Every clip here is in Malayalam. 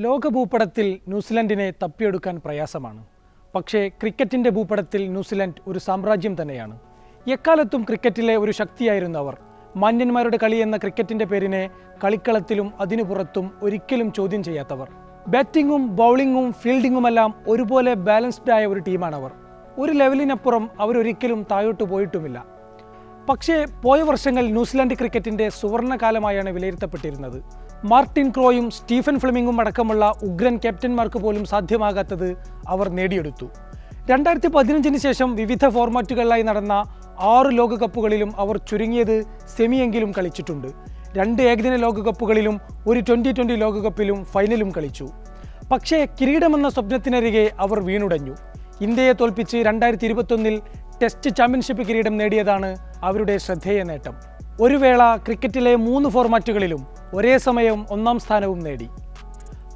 ലോക ഭൂപടത്തിൽ ന്യൂസിലൻഡിനെ തപ്പിയെടുക്കാൻ പ്രയാസമാണ്. പക്ഷേ ക്രിക്കറ്റിന്റെ ഭൂപടത്തിൽ ന്യൂസിലൻഡ് ഒരു സാമ്രാജ്യം തന്നെയാണ്. എക്കാലത്തും ക്രിക്കറ്റിലെ ഒരു ശക്തിയായിരുന്നു അവർ. മാന്യന്മാരുടെ കളി എന്ന ക്രിക്കറ്റിന്റെ പേരിനെ കളിക്കളത്തിലും അതിനു പുറത്തും ഒരിക്കലും ചോദ്യം ചെയ്യാത്തവർ. ബാറ്റിങ്ങും ബൗളിങ്ങും ഫീൽഡിങ്ങുമെല്ലാം ഒരുപോലെ ബാലൻസ്ഡ് ആയ ഒരു ടീമാണവർ. ഒരു ലെവലിനപ്പുറം അവരൊരിക്കലും താഴോട്ട് പോയിട്ടുമില്ല. പക്ഷേ പോയ വർഷങ്ങൾ ന്യൂസിലാൻഡ് ക്രിക്കറ്റിന്റെ സുവർണകാലമായാണ് വിലയിരുത്തപ്പെട്ടിരുന്നത്. മാർട്ടിൻ ക്രോയും സ്റ്റീഫൻ ഫ്ലെമിങ്ങും അടക്കമുള്ള ഉഗ്രൻ ക്യാപ്റ്റന്മാർക്ക് പോലും സാധ്യമാകാത്തത് അവർ നേടിയെടുത്തു. രണ്ടായിരത്തി പതിനഞ്ചിന് ശേഷം വിവിധ ഫോർമാറ്റുകളിലായി നടന്ന ആറ് ലോകകപ്പുകളിലും അവർ ചുരുങ്ങിയത് സെമിയെങ്കിലും കളിച്ചിട്ടുണ്ട്. രണ്ട് ഏകദിന ലോകകപ്പുകളിലും ഒരു ട്വന്റി ട്വന്റി ലോകകപ്പിലും ഫൈനലും കളിച്ചു. പക്ഷേ കിരീടമെന്ന സ്വപ്നത്തിനരികെ അവർ വീണുടഞ്ഞു. ഇന്ത്യയെ തോൽപ്പിച്ച് രണ്ടായിരത്തി ഇരുപത്തൊന്നിൽ ടെസ്റ്റ് ചാമ്പ്യൻഷിപ്പ് കിരീടം നേടിയതാണ് അവരുടെ ശ്രദ്ധേയ നേട്ടം. ഒരു വേള ക്രിക്കറ്റിലെ മൂന്ന് ഫോർമാറ്റുകളിലും ഒരേ സമയം ഒന്നാം സ്ഥാനവും നേടി.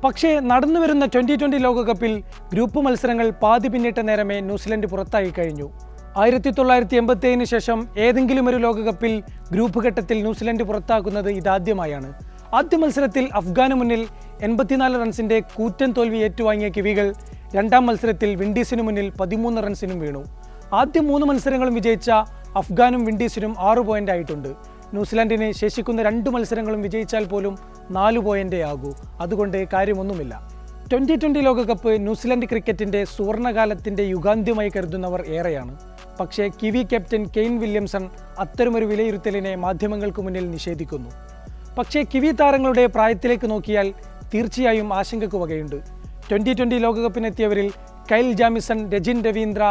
പക്ഷേ നടന്നുവരുന്ന ട്വന്റി ട്വന്റി ലോകകപ്പിൽ ഗ്രൂപ്പ് മത്സരങ്ങൾ പാതി പിന്നിട്ട നേരമേ ന്യൂസിലൻഡ് പുറത്തായി കഴിഞ്ഞു. ആയിരത്തി തൊള്ളായിരത്തി എൺപത്തി ഏഴിന് ശേഷം ഏതെങ്കിലും ഒരു ലോകകപ്പിൽ ഗ്രൂപ്പ് ഘട്ടത്തിൽ ന്യൂസിലൻഡ് പുറത്താക്കുന്നത് ഇതാദ്യമായാണ്. ആദ്യ മത്സരത്തിൽ അഫ്ഗാന് മുന്നിൽ എൺപത്തിനാല് റൺസിന്റെ കൂറ്റൻ തോൽവി ഏറ്റുവാങ്ങിയ കിവികൾ രണ്ടാം മത്സരത്തിൽ വിൻഡീസിനു മുന്നിൽ പതിമൂന്ന് റൺസിനും വീണു. ആദ്യ മൂന്ന് മത്സരങ്ങളും വിജയിച്ച അഫ്ഗാനും വിൻഡീസിനും ആറ് പോയിന്റ് ആയിട്ടുണ്ട്. ന്യൂസിലാൻഡിന് ശേഷിക്കുന്ന രണ്ട് മത്സരങ്ങളും വിജയിച്ചാൽ പോലും നാല് പോയിന്റേ ആകൂ. അതുകൊണ്ട് കാര്യമൊന്നുമില്ല. ട്വന്റി ട്വന്റി ലോകകപ്പ് ന്യൂസിലാൻഡ് ക്രിക്കറ്റിന്റെ സുവർണകാലത്തിന്റെ യുഗാന്ത്യമായി കരുതുന്നവർ ഏറെയാണ്. പക്ഷേ കിവി ക്യാപ്റ്റൻ കെയ്ൻ വില്യംസൺ അത്തരമൊരു വിലയിരുത്തലിനെ മാധ്യമങ്ങൾക്ക് മുന്നിൽ നിഷേധിക്കുന്നു. പക്ഷേ കിവി താരങ്ങളുടെ പ്രായത്തിലേക്ക് നോക്കിയാൽ തീർച്ചയായും ആശങ്കക്ക് വകയുണ്ട്. Twenty ലോകകപ്പിനെത്തിയവരിൽ Kyle Jamieson Rachin Ravindra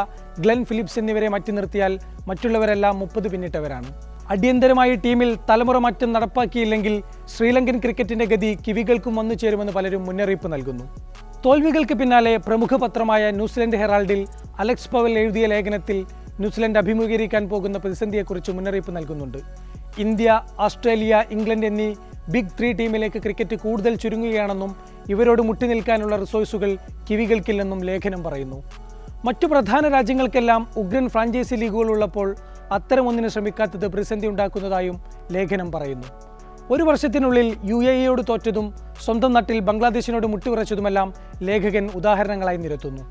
Glenn Phillips എന്നിവരെ മാറ്റി നിർത്തിയാൽ മറ്റുള്ളവരെല്ലാം മുപ്പത് പിന്നിട്ടവരാണ്. അടിയന്തരമായി ടീമിൽ തലമുറ മാറ്റം നടപ്പാക്കിയില്ലെങ്കിൽ ശ്രീലങ്കൻ ക്രിക്കറ്റിന്റെ ഗതി കിവികൾക്കും വന്നു ചേരുമെന്ന് പലരും മുന്നറിയിപ്പ് നൽകുന്നു. തോൽവികൾക്ക് പിന്നാലെ പ്രമുഖ പത്രമായ ന്യൂസിലൻഡ് ഹെറാൾഡിൽ അലക്സ് പവൽ എഴുതിയ ലേഖനത്തിൽ ന്യൂസിലൻഡ് അഭിമുഖീകരിക്കാൻ പോകുന്ന പ്രതിസന്ധിയെക്കുറിച്ച് മുന്നറിയിപ്പ് നൽകുന്നുണ്ട്. ഇന്ത്യ ഓസ്ട്രേലിയ ഇംഗ്ലണ്ട് എന്നീ ബിഗ് ത്രീ ടീമിലേക്ക് ക്രിക്കറ്റ് കൂടുതൽ ചുരുങ്ങുകയാണെന്നും ഇവരോട് മുട്ടി നിൽക്കാനുള്ള റിസോഴ്സുകൾ കിവികൾക്കില്ലെന്നും ലേഖനം പറയുന്നു. മറ്റു പ്രധാന രാജ്യങ്ങൾക്കെല്ലാം ഉഗ്രൻ ഫ്രാഞ്ചൈസി ലീഗുകൾ ഉള്ളപ്പോൾ അത്തരമൊന്നിന് ശ്രമിക്കാത്തത് പ്രതിസന്ധി ഉണ്ടാക്കുന്നതായും ലേഖനം പറയുന്നു. ഒരു വർഷത്തിനുള്ളിൽ യു എ ഇയോട് തോറ്റതും സ്വന്തം നാട്ടിൽ ബംഗ്ലാദേശിനോട് മുട്ടിവിറച്ചതുമെല്ലാം ലേഖകൻ ഉദാഹരണങ്ങളായി നിരത്തുന്നു.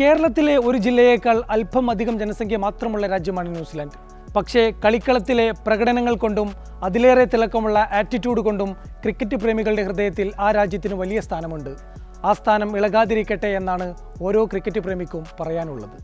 കേരളത്തിലെ ഒരു ജില്ലയേക്കാൾ അല്പം അധികം ജനസംഖ്യ മാത്രമുള്ള രാജ്യമാണ് ന്യൂസിലാൻഡ്. പക്ഷേ കളിക്കളത്തിലെ പ്രകടനങ്ങൾ കൊണ്ടും അതിലേറെ തിളക്കമുള്ള ആറ്റിറ്റ്യൂഡ് കൊണ്ടും ക്രിക്കറ്റ് പ്രേമികളുടെ ഹൃദയത്തിൽ ആ രാജ്യത്തിന് വലിയ സ്ഥാനമുണ്ട്. ആ സ്ഥാനം ഇളകാതിരിക്കട്ടെ എന്നാണ് ഓരോ ക്രിക്കറ്റ് പ്രേമിക്കും പറയാനുള്ളത്.